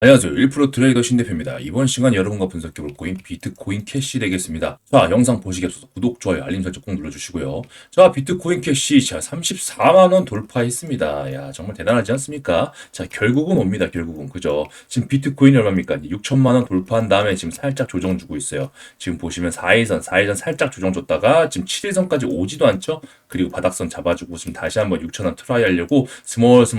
안녕하세요. 1% 트레이더 신대표입니다. 이번 시간 여러분과 분석해볼 코인 비트코인 캐시 되겠습니다. 자, 영상 보시기 앞서서 구독, 좋아요, 알림 설정 꼭 눌러주시고요. 자, 비트코인 캐시 자 34만원 돌파했습니다. 야, 정말 대단하지 않습니까? 자, 결국은 옵니다. 결국은. 그죠? 지금 비트코인이 얼마입니까? 6천만원 돌파한 다음에 지금 살짝 조정 주고 있어요. 지금 보시면 4일선, 4일선 살짝 조정 줬다가 지금 7일선까지 오지도 않죠? 그리고 바닥선 잡아주고 지금 다시 한번 6천원 트라이 하려고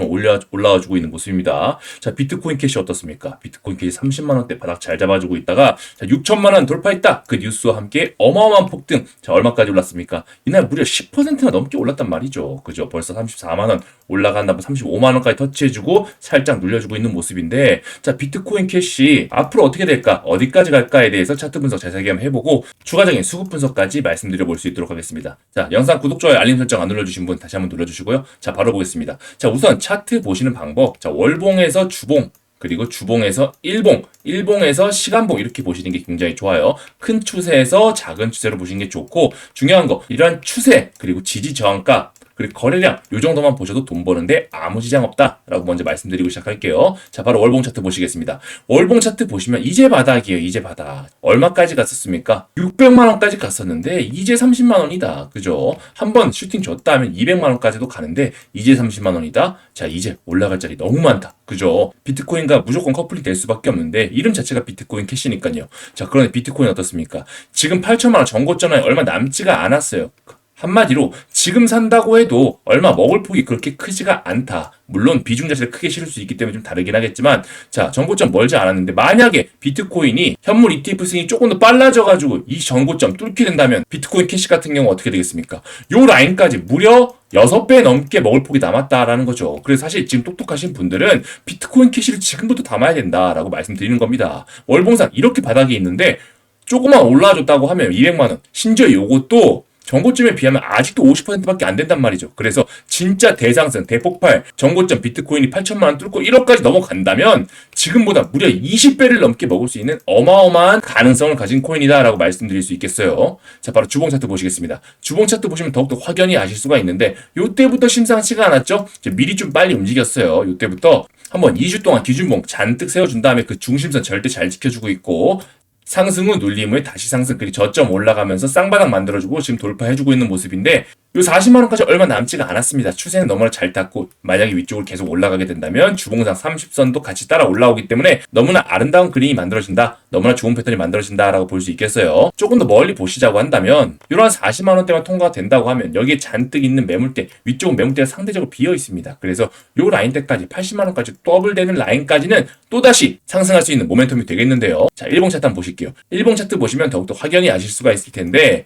올라, 올라와 주고 있는 모습입니다. 자, 비트코인 캐시 어떻습니까? 비트코인 캐시 30만 원대 바닥 잘 잡아주고 있다가 자, 6천만 원 돌파했다. 그 뉴스와 함께 어마어마한 폭등. 자, 얼마까지 올랐습니까? 이날 무려 10%가 넘게 올랐단 말이죠. 그죠? 벌써 34만 원 올라간다면 35만 원까지 터치해주고 살짝 눌려주고 있는 모습인데 자, 비트코인 캐시 앞으로 어떻게 될까? 어디까지 갈까에 대해서 차트 분석 자세하게 한번 해보고 추가적인 수급 분석까지 말씀드려 볼 수 있도록 하겠습니다. 자, 영상 구독, 좋아요, 알림 설정 안 눌러주신 분 다시 한번 눌러주시고요. 자, 바로 보겠습니다. 자, 우선 차트 보시는 방법. 자, 월봉에서 주봉, 그리고 주봉에서 일봉, 일봉에서 시간봉 이렇게 보시는 게 굉장히 좋아요. 큰 추세에서 작은 추세로 보시는 게 좋고 중요한 거 이러한 추세 그리고 지지 저항가 그리고 거래량 요 정도만 보셔도 돈 버는데 아무 지장 없다라고 먼저 말씀드리고 시작할게요. 자 바로 월봉 차트 보시겠습니다. 월봉 차트 보시면 이제 바닥이에요. 이제 바닥. 얼마까지 갔었습니까? 600만 원까지 갔었는데 이제 30만 원이다. 그죠? 한번 슈팅 줬다 하면 200만 원까지도 가는데 이제 30만 원이다. 자 이제 올라갈 자리 너무 많다. 그죠? 비트코인과 무조건 커플이 될 수밖에 없는데 이름 자체가 비트코인 캐시니까요. 자 그런데 비트코인 어떻습니까? 지금 8천만 원 전고점에 얼마 남지가 않았어요. 한마디로 지금 산다고 해도 얼마 먹을 폭이 그렇게 크지가 않다. 물론 비중 자체를 크게 실을 수 있기 때문에 좀 다르긴 하겠지만 자 전고점 멀지 않았는데 만약에 비트코인이 현물 ETF 승이 조금 더 빨라져 가지고 이 전고점 뚫게 된다면 비트코인 캐시 같은 경우 어떻게 되겠습니까? 요 라인까지 무려 6배 넘게 먹을 폭이 남았다라는 거죠. 그래서 사실 지금 똑똑하신 분들은 비트코인 캐시를 지금부터 담아야 된다라고 말씀드리는 겁니다. 월봉상 이렇게 바닥이 있는데 조금만 올라와줬다고 하면 200만 원. 심지어 요것도 전고점에 비하면 아직도 50%밖에 안 된단 말이죠. 그래서 진짜 대상승, 대폭발, 전고점 비트코인이 8천만 원 뚫고 1억까지 넘어간다면 지금보다 무려 20배를 넘게 먹을 수 있는 어마어마한 가능성을 가진 코인이다라고 말씀드릴 수 있겠어요. 자, 바로 주봉 차트 보시겠습니다. 주봉 차트 보시면 더욱더 확연히 아실 수가 있는데 요때부터 심상치가 않았죠? 미리 좀 빨리 움직였어요. 요때부터 한번 2주 동안 기준봉 잔뜩 세워준 다음에 그 중심선 절대 잘 지켜주고 있고 상승 후 눌림 후에 다시 상승 그리고 저점 올라가면서 쌍바닥 만들어주고 지금 돌파해주고 있는 모습인데 요 40만 원까지 얼마 남지가 않았습니다. 추세는 너무나 잘 탔고 만약에 위쪽으로 계속 올라가게 된다면 주봉상 30선도 같이 따라 올라오기 때문에 너무나 아름다운 그림이 만들어진다. 너무나 좋은 패턴이 만들어진다라고 볼 수 있겠어요. 조금 더 멀리 보시자고 한다면 이러한 40만 원대만 통과가 된다고 하면 여기에 잔뜩 있는 매물대 위쪽은 매물대가 상대적으로 비어 있습니다. 그래서 요 라인대까지 80만 원까지 더블되는 라인까지는 또다시 상승할 수 있는 모멘텀이 되겠는데요. 자, 일봉 차트 한번 보실게요. 일봉 차트 보시면 더욱더 확연히 아실 수가 있을 텐데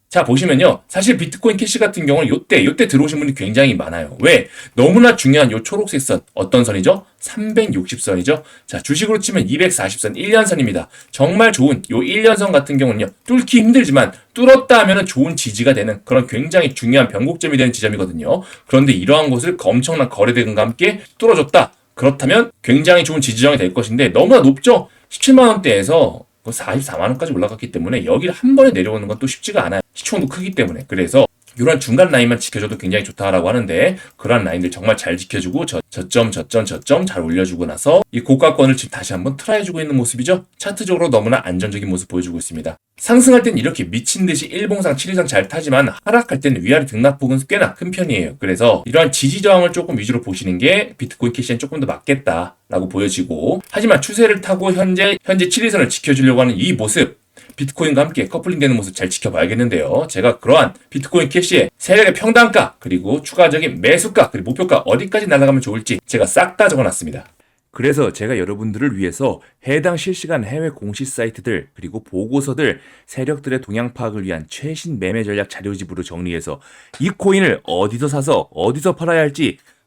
자, 보시면요. 사실 비트코인 캐시 같은 경우는 요때, 요때 들어오신 분이 굉장히 많아요. 왜? 너무나 중요한 요 초록색 선. 어떤 선이죠? 360선이죠? 자, 주식으로 치면 240선, 1년선입니다. 정말 좋은 요 1년선 같은 경우는요. 뚫기 힘들지만 뚫었다 하면은 좋은 지지가 되는 그런 굉장히 중요한 변곡점이 되는 지점이거든요. 그런데 이러한 곳을 엄청난 거래 대금과 함께 뚫어줬다. 그렇다면 굉장히 좋은 지지점이 될 것인데 너무나 높죠? 17만 원대에서 44만 원까지 올라갔기 때문에 여기를 한 번에 내려오는 건 또 쉽지가 않아요. 시총도 크기 때문에. 그래서 이런 중간 라인만 지켜줘도 굉장히 좋다라고 하는데 그러한 라인들 정말 잘 지켜주고 저, 저점 저점 저점 잘 올려주고 나서 이 고가권을 지금 다시 한번 트라이해주고 있는 모습이죠. 차트적으로 너무나 안정적인 모습 보여주고 있습니다. 상승할 땐 이렇게 미친 듯이 1봉상 7일상 잘 타지만 하락할 때는 위아래 등락폭은 꽤나 큰 편이에요. 그래서 이러한 지지 저항을 조금 위주로 보시는 게 비트코인 캐시엔 조금 더 맞겠다라고 보여지고 하지만 추세를 타고 현재 현재 7일선을 지켜주려고 하는 이 모습 비트코인과 함께 커플링되는 모습 잘 지켜봐야겠는데요. 제가 그러한 비트코인 캐시의 세력의 평단가 그리고 추가적인 매수가 그리고 목표가 어디까지 날아가면 좋을지 제가 싹 다 적어놨습니다. 그래서 제가 여러분들을 위해서 해당 실시간 해외 공시 사이트들 그리고 보고서들 세력들의 동향 파악을 위한 최신 매매 전략 자료집으로 정리해서 이 코인을 어디서 사서 어디서 팔아야 할지